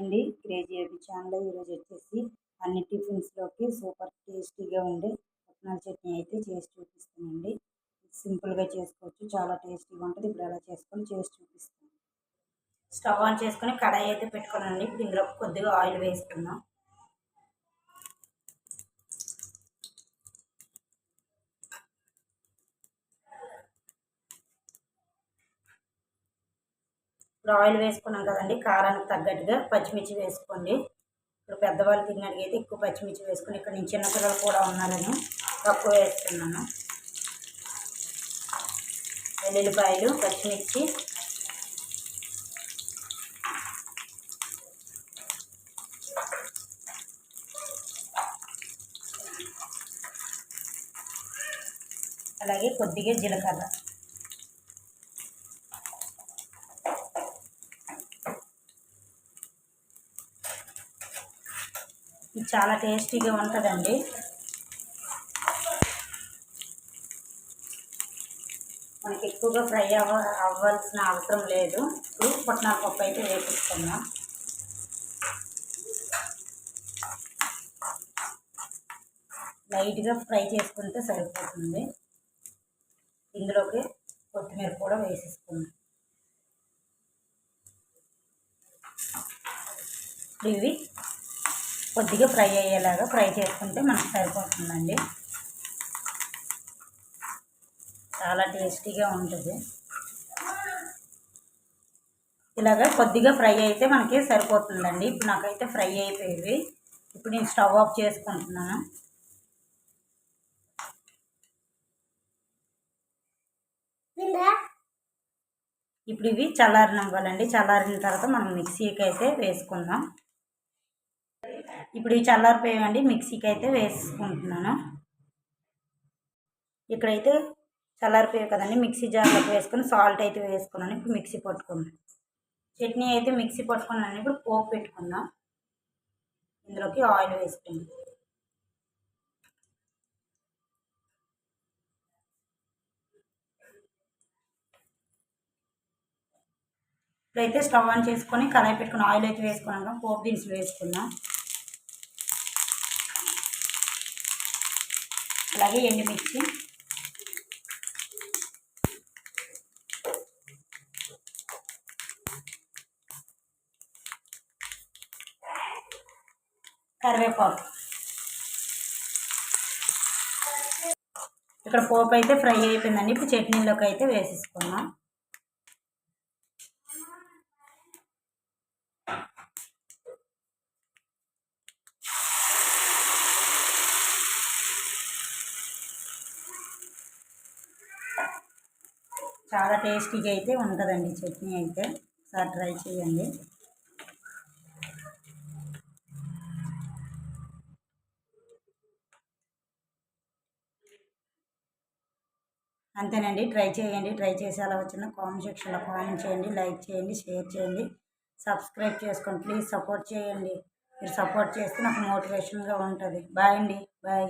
అండి. Crazy AB channel ఈరోజు వచ్చేసి అన్ని టిఫిన్స్లోకి సూపర్ టేస్టీగా ఉండే పుట్నాల చట్నీ అయితే చేసి చూపిస్తానండి. సింపుల్గా చేసుకోవచ్చు. చాలా టేస్టీగా ఉంటుంది. ఇప్పుడు ఎలా చేసుకొని చేసి చూపిస్తాను. స్టవ్ ఆన్ చేసుకొని కడాయి అయితే పెట్టుకున్నానండి. ఇప్పుడు ఇందులో కొద్దిగా ఆయిల్ వేసుకున్నాం ఇప్పుడు ఆయిల్ వేసుకున్నాం కదండి కారానికి తగ్గట్టుగా పచ్చిమిర్చి వేసుకోండి. ఇప్పుడు పెద్దవాళ్ళు తిన్నట్టుగా అయితే ఎక్కువ పచ్చిమిర్చి వేసుకుని ఇక్కడ నేను చిన్నపిల్లలు కూడా ఉన్నారని తక్కువ వేస్తున్నాను. వెల్లుల్లిపాయలు పచ్చిమిర్చి. అలాగే కొద్దిగా జీలకర్ర. ఇది చాలా టేస్టీగా ఉంటుందండి. మనకి ఎక్కువగా ఫ్రై అవ్వ అవ్వాల్సిన అవసరం లేదు. ఇప్పుడు పుట్నాల పప్పు అయితే వేపిస్తున్నాం. లైట్గా ఫ్రై చేసుకుంటే సరిపోతుంది. ఇందులోకి కొత్తిమీర కూడా వేసేసుకుందాం. ఇవి కొద్దిగా ఫ్రై అయ్యేలాగా ఫ్రై చేసుకుంటే మనకు సరిపోతుందండి. చాలా టేస్టీగా ఉంటుంది. ఇలాగ కొద్దిగా ఫ్రై అయితే మనకి సరిపోతుందండి. ఇప్పుడు నాకైతే ఫ్రై అయిపోయేవి ఇప్పుడు నేను స్టవ్ ఆఫ్ చేసుకుంటున్నాను. ఇప్పుడు ఇవి చల్లారినవ్వాలండి. చల్లారిన తర్వాత మనం మిక్సీకి అయితే వేసుకుందాం. ఇప్పుడు ఇవి చల్లారిపోయామండి మిక్సీకి అయితే వేసుకుంటున్నాను. ఇక్కడైతే చల్లారిపోయాయి కదండి మిక్సీ జార్లోకి వేసుకొని సాల్ట్ అయితే వేసుకున్నాను ఇప్పుడు మిక్సీ పట్టుకున్నాను చట్నీ అయితే మిక్సీ పట్టుకున్నాను ఇప్పుడు పోపు పెట్టుకుందాం. ఇందులోకి ఆయిల్ వేసుకుందాం. ఇప్పుడైతే స్టవ్ ఆన్ చేసుకొని కళాయి పెట్టుకుని ఆయిల్ అయితే వేసుకున్నాం పోపు దినుసులు వేసుకుందాం. అలాగే ఎండుమిర్చి కరివేపాకు. ఇక్కడ పోపు అయితే ఫ్రై అయిపోయిందండి. ఇప్పుడు చట్నీలోకి అయితే వేసేసుకున్నాం చాలా టేస్టీగా అయితే ఉంటుందండి చట్నీ అయితే. ఒకసారి ట్రై చేయండి. అంతేనండి. ట్రై చేయండి. ట్రై చేసి అలా వచ్చిన కామెంట్ సెక్షన్లో కామెంట్ చేయండి. లైక్ చేయండి. షేర్ చేయండి. సబ్స్క్రైబ్ చేసుకోండి. ప్లీజ్ సపోర్ట్ చేయండి. మీరు సపోర్ట్ చేస్తే నాకు మోటివేషన్గా ఉంటుంది. బాయ్ అండి. బాయ్.